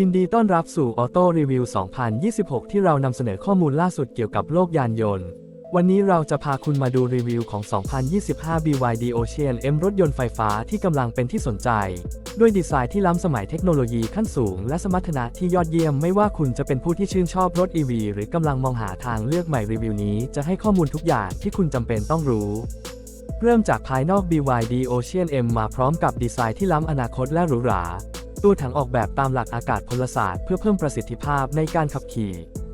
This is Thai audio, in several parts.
ยินดีต้อนรับสู่ Auto Review 2026 ที่เรานำเสนอข้อมูลล่าสุดเกี่ยวกับโลกยานยนต์ วันนี้เราจะพาคุณมาดูรีวิวของ 2025 BYD Ocean M รถยนต์ไฟฟ้าที่กำลังเป็นที่สนใจ ด้วยดีไซน์ที่ล้ำสมัยเทคโนโลยีขั้นสูง และสมรรถนะที่ยอดเยี่ยมไม่ว่าคุณจะเป็นผู้ที่ชื่นชอบรถ EV หรือกำลังมองหาทางเลือกใหม่รีวิวนี้จะให้ข้อมูลทุกอย่างที่คุณจำเป็นต้องรู้เริ่มจากภายนอก BYD Ocean M มาพร้อมกับดีไซน์ที่ล้ำอนาคตและหรูหรา ตัวถังออกแบบตามหลักอากาศพลศาสตร์เพื่อเพิ่มประสิทธิภาพในการขับขี่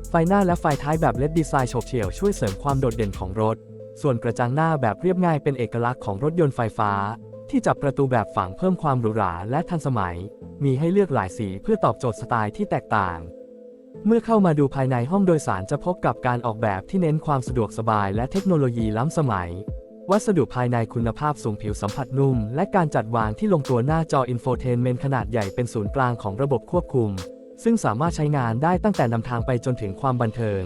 ไฟหน้าและไฟท้ายแบบเลดดีไซน์โฉบเฉี่ยวช่วยเสริมความโดดเด่นของรถ ส่วนกระจังหน้าแบบเรียบง่ายเป็นเอกลักษณ์ของรถยนต์ไฟฟ้า ที่จับประตูแบบฝังเพิ่มความหรูหราและทันสมัย มีให้เลือกหลายสีเพื่อตอบโจทย์สไตล์ที่แตกต่าง เมื่อเข้ามาดูภายในห้องโดยสารจะพบกับการออกแบบที่เน้นความสะดวกสบายและเทคโนโลยีล้ำสมัย วัสดุภายในคุณภาพสูงผิวสัมผัสนุ่ม และการจัดวางที่ลงตัวหน้าจออินโฟเทนเมนต์ขนาดใหญ่เป็นศูนย์กลางของระบบควบคุม ซึ่งสามารถใช้งานได้ตั้งแต่นำทางไปจนถึงความบันเทิง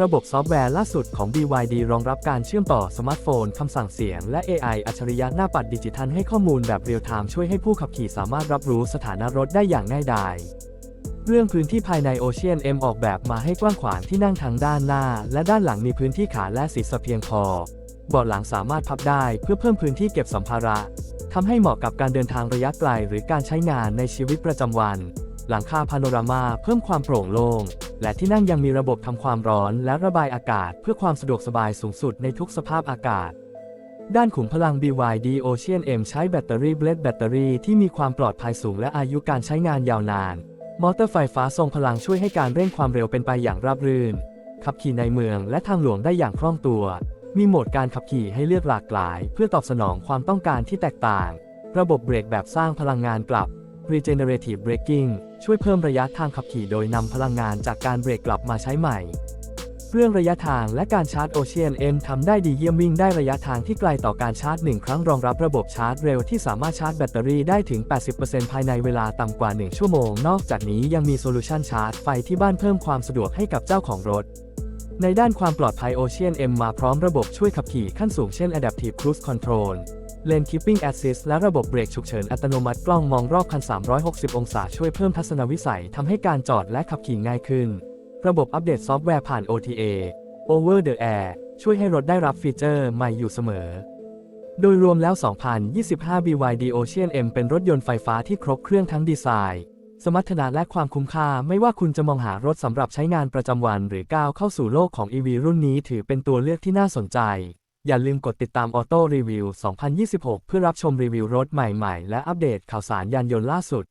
ระบบซอฟต์แวร์ล่าสุดของ BYD รองรับการเชื่อมต่อสมาร์ทโฟน คำสั่งเสียง และ AI อัจฉริยะหน้าปัดดิจิทัลให้ข้อมูลแบบเรียลไทม์ช่วยให้ผู้ขับขี่สามารถรับรู้สถานะรถได้อย่างง่ายดายเรื่องพื้นที่ภายใน Ocean M ออกแบบมาให้กว้างขวางที่นั่งทั้งด้านหน้า และด้านหลังมีพื้นที่ขาและศีรษะเพียงพอ เบาะหลังสามารถพับได้เพื่อเพิ่มพื้นที่เก็บสัมภาระทำให้เหมาะกับการเดินทางระยะไกลหรือการใช้งานในชีวิตประจำวัน หลังคาพาโนรามาเพิ่มความโปร่งโล่ง และที่นั่งยังมีระบบทำความร้อนและระบายอากาศ เพื่อความสะดวกสบายสูงสุดในทุกสภาพอากาศ ด้านขุมพลัง BYD Ocean M ใช้แบตเตอรี่เบลดแบตเตอรี่ที่มีความปลอดภัยสูงและอายุการใช้งานยาวนาน มอเตอร์ไฟฟ้าทรงพลังช่วยให้การเร่งความเร็วเป็นไปอย่างราบรื่น ขับขี่ในเมืองและทางหลวงได้อย่างคล่องตัว มีโหมดการขับขี่ให้เลือกหลากหลาย เพื่อตอบสนองความต้องการที่แตกต่าง ระบบเบรกแบบสร้างพลังงานกลับ Regenerative Braking ช่วยเพิ่มระยะทางขับขี่โดยนำพลังงานจากการเบรกกลับมาใช้ใหม่ เรื่องระยะทางและการชาร์จ Ocean M ทำได้ดีเยี่ยมวิ่งได้ระยะทางที่ไกลต่อการชาร์จ 1 ครั้งรองรับระบบชาร์จเร็วที่สามารถชาร์จแบตเตอรี่ได้ถึง 80%ภายในเวลาต่ำกว่า 1 ชั่วโมง นอกจากนี้ยังมีโซลูชันชาร์จไฟที่บ้านเพิ่มความสะดวกให้กับเจ้าของรถ ในด้านความปลอดภัย Ocean M มาพร้อมระบบช่วยขับขี่ขั้นสูงเช่น Adaptive Cruise Control Lane Keeping Assist และระบบเบรกฉุกเฉินอัตโนมัติกล้องมองรอบคัน 360 องศาช่วยเพิ่มทัศนวิสัยทำให้การจอดและขับขี่ง่ายขึ้น ระบบอัปเดตซอฟต์แวร์ผ่าน OTA Over the Air ช่วยให้รถได้รับฟีเจอร์ใหม่อยู่เสมอ โดยรวมแล้ว 2025 BYD Ocean M เป็นรถยนต์ไฟฟ้าที่ครบเครื่องทั้งดีไซน์ สมรรถนะและความคุ้มค่าไม่ว่าคุณจะมองหารถสำหรับใช้งานประจำวัน หรือก้าวเข้าสู่โลกของ EV รุ่นนี้ถือเป็นตัวเลือกที่น่าสนใจ อย่าลืมกดติดตาม Auto Review 2026 เพื่อรับชมรีวิวรถใหม่ๆ และอัปเดตข่าวสารยานยนต์ล่าสุด